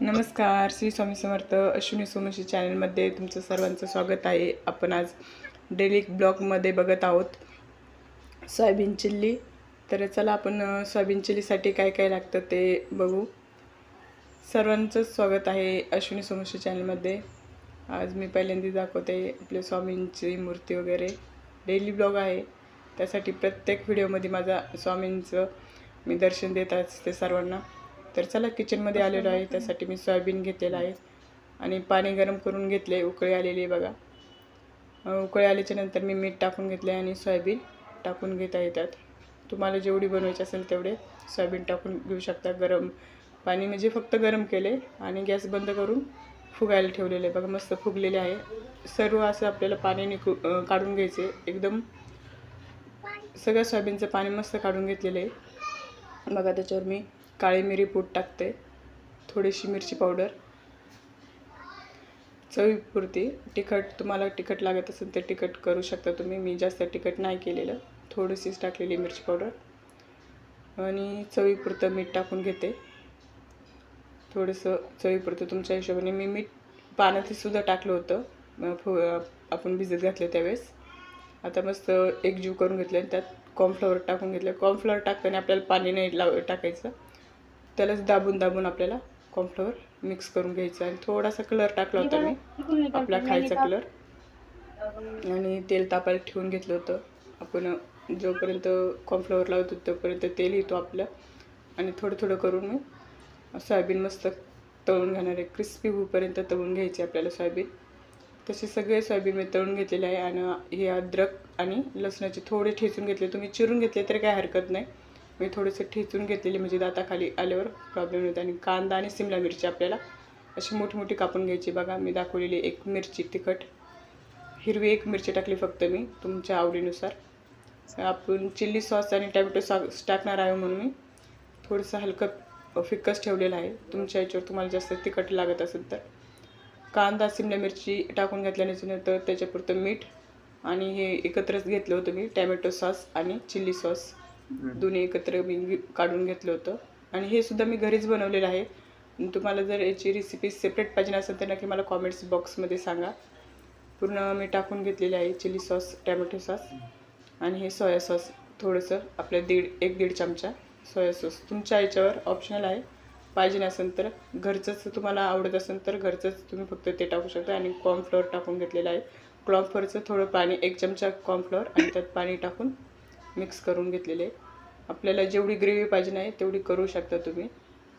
नमस्कार श्री स्वामी समर्थ अश्विनी सोमशी चॅनलमध्ये तुमचं सर्वांचं स्वागत आहे. आपण आज डेली ब्लॉगमध्ये बघत आहोत सोयाबीन चिल्ली. तर चला आपण सोयाबीन चिल्लीसाठी काय काय लागतं ते बघू. सर्वांचंच स्वागत आहे अश्विनी सोमशी चॅनलमध्ये. आज मी पहिल्यांदा दाखवते आपल्या स्वामींची मूर्ती वगैरे. डेली ब्लॉग आहे. त्यासाठी प्रत्येक व्हिडिओमध्ये माझा स्वामींचं मी दर्शन देत असते सर्वांना. तर चला किचनमध्ये आलेलो आहे. त्यासाठी मी सोयाबीन घेतलेलं आहे. आणि पाणी गरम करून घेतले. उकळी आलेली आहे बघा. उकळी आल्याच्यानंतर मी मीठ टाकून घेतले आणि सोयाबीन टाकून घेता येतात. तुम्हाला जेवढी बनवायची असेल तेवढे सोयाबीन टाकून घेऊ शकता. गरम पाणी म्हणजे फक्त गरम केले आणि गॅस बंद करून फुगायला ठेवलेले बघा मस्त फुगलेले आहे. सर्व असं आपल्याला पाणी निघू अं, काढून घ्यायचे. एकदम सगळ्या सोयाबीनचं पाणी मस्त काढून घेतलेलं आहे. बघा त्याच्यावर मी काळी मिरी पूड टाकते. थोडीशी मिरची पावडर. चवीपुरती तिखट तुम्हाला तिखट लागत असेल तर तिखट करू शकता तुम्ही. मी जास्त तिखट नाही केलेलं. थोडीशीच टाकलेली मिरची पावडर. आणि चवीपुरतं मीठ टाकून घेते. थोडंसं चवीपुरतं तुमच्या हिशोबाने. मी मीठ पाण्यातसुद्धा टाकलं होतं. फो फु आपण भिजत घातले त्यावेळेस. आता मस्त एकजीव करून घेतलं आणि त्यात कॉर्नफ्लॉवर टाकून घेतलं. कॉर्नफ्लॉवर टाकताना आपल्याला पाणी नाही लाव टाकायचं. त्यालाच दाबून दाबून आपल्याला कॉर्नफ्लॉवर मिक्स करून घ्यायचं आणि थोडासा कलर टाकला होता मी आपला खायचा कलर आणि तेल तापायला ठेवून घेतलं होतं. आपण जोपर्यंत कॉर्नफ्लॉवर लावतो तोपर्यंत तेल येतो आपलं. आणि थोडं थोडं करून मी सोयाबीन मस्त तळून घेणार आहे. क्रिस्पी होईपर्यंत तळून घ्यायचे आपल्याला सोयाबीन. तसे सगळे सोयाबीन मी तळून घेतलेले आहे. आणि हे अद्रक आणि लसणाचे थोडे ठेचून घेतले. तुम्ही चिरून घेतले तरी काही हरकत नाही. मी थोडेसे ठेचून घेतलेले म्हणजे दाताखाली आल्यावर प्रॉब्लेम होते आणि कांदा आणि सिमला मिरची आपल्याला अशी मोठी मोठी कापून घ्यायची. बघा मी दाखवलेली एक मिरची तिखट. हिरवी एक मिरची टाकली फक्त मी तुमच्या आवडीनुसार. आपण चिल्ली सॉस आणि टॅमॅटो सॉस टाकणार आहे म्हणून मी. थोडंसं हलकं फिक्कस ठेवलेलं आहे. तुमच्या याच्यावर तुम्हाला जास्त तिखट लागत असेल तर. कांदा सिमला मिरची टाकून घेतल्यानंतर त्याच्यापुरतं मीठ. आणि हे एकत्रच घेतलं होतं मी टॅमॅटो सॉस आणि चिल्ली सॉस. दोन्ही एकत्र मी काढून घेतलं होतं. आणि हे सुद्धा मी घरीच बनवलेलं आहे. तुम्हाला जर याची रेसिपी सेपरेट पाहिजे असेल तर नक्की मला कॉमेंट्स बॉक्समध्ये सांगा. पूर्ण मी टाकून घेतलेले आहे चिली सॉस टॅमॅटो सॉस आणि हे सोया सॉस थोडंसं आपल्या दीड एक दीड चमचा सोया सॉस तुमच्या याच्यावर ऑप्शनल आहे. पाहिजे नसेल तर घरचंच तुम्हाला आवडत असेल तर घरचंच तुम्ही फक्त ते टाकू शकता. आणि कॉर्नफ्लोअर टाकून घेतलेलं आहे. कॉर्नफ्लोअरचं थोडं पाणी एक चमचा कॉर्नफ्लोअर आणि त्यात पाणी टाकून मिक्स करून घेतलेले आपल्याला जेवढी ग्रेव्ही पाहिजे नाही तेवढी करू शकता तुम्ही.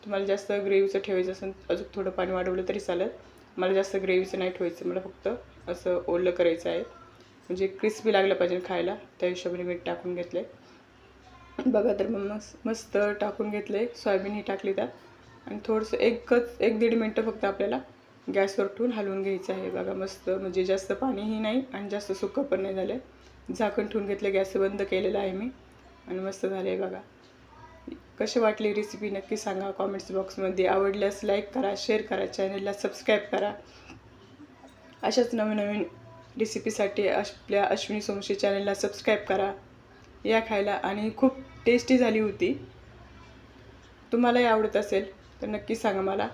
तुम्हाला जास्त ग्रेव्हीचं ठेवायचं असेल अजून थोडं पाणी वाढवलं तरी चालेल मला जास्त ग्रेव्हीचं नाही ठेवायचं मला फक्त असं ओलं करायचं आहे. म्हणजे क्रिस्पी लागलं पाहिजे खायला त्या हिशोबाने मीठ टाकून घेतलं बघा तर मग मस्त मस्त टाकून घेतले आहे सोयाबीनही टाकली त्यात आणि थोडंसं एकच एक दीड मिनटं फक्त आपल्याला गॅसवर ठेवून हलवून घ्यायचं आहे. बघा मस्त म्हणजे जास्त पाणीही नाही आणि जास्त सुकं पण नाही झालं झाकण ठेवून घेतलं गॅस बंद केलेला आहे मी. आणि मस्त झालं आहे बघा. कशी वाटली रेसिपी नक्की सांगा कॉमेंट्स बॉक्समध्ये आवडल्यास लाईक करा शेअर करा चॅनलला सबस्क्राईब करा. अशाच नवीन नवीन रेसिपीसाठी आपल्या अश्विनी सोमशी चॅनलला सबस्क्राईब करा. या खायला. आणि खूप टेस्टी झाली होती. तुम्हालाही आवडत असेल तर नक्की सांगा मला.